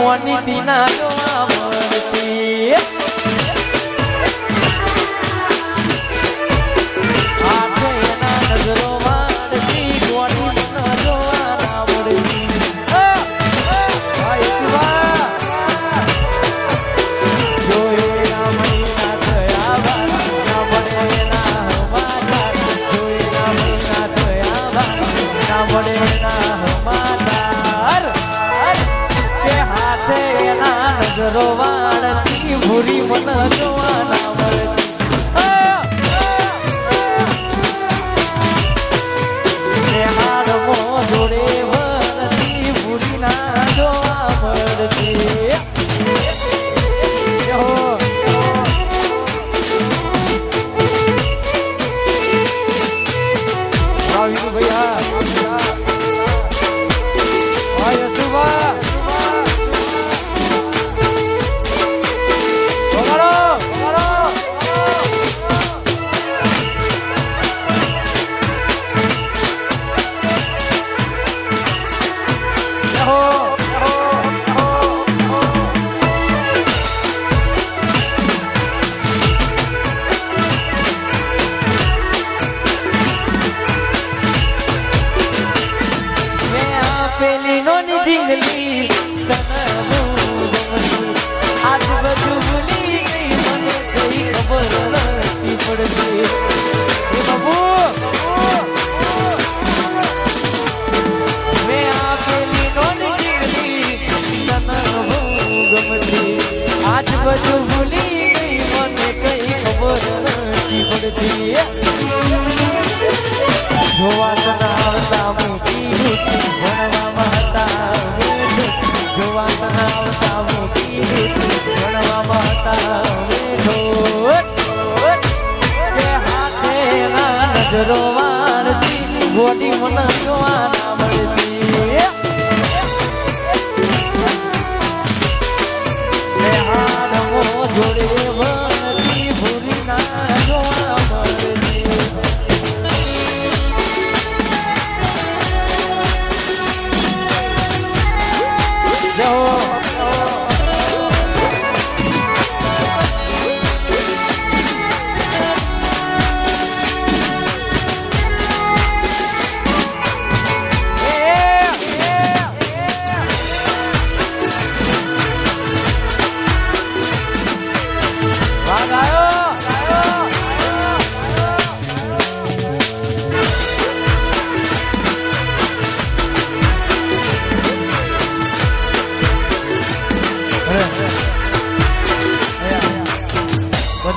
મોની પીના જોવા મળતી. ગોરી મને જોવાના મળે જોડે ના જોવા dignity.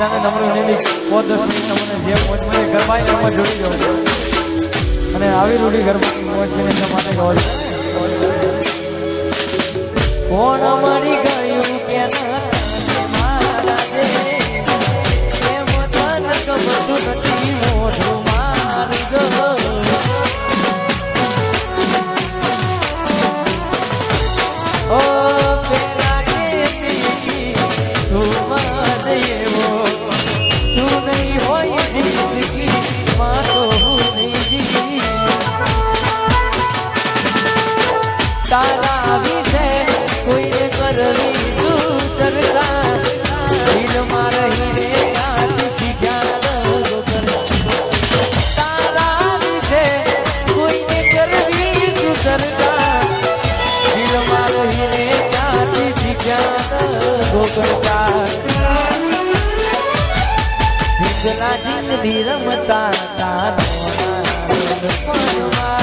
બધાને નમ્ર વિનંતી પોત દસ મિનિટ તમને જે મોજ મળે ગરબાઈ એમાં જોડી જવું અને આવી રૂઢી ગરબાની મોજ મને તમારે ગવાય. કોણ અમારી તારા વિશે કોઈને કરવી શું સરકાર દિલમાં રહીને રમતા તારો પણ મારો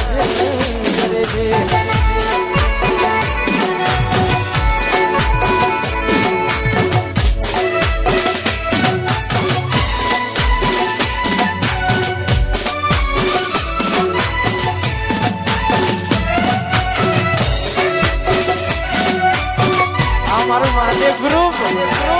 મારું મહાદેવ ગ્રુપ.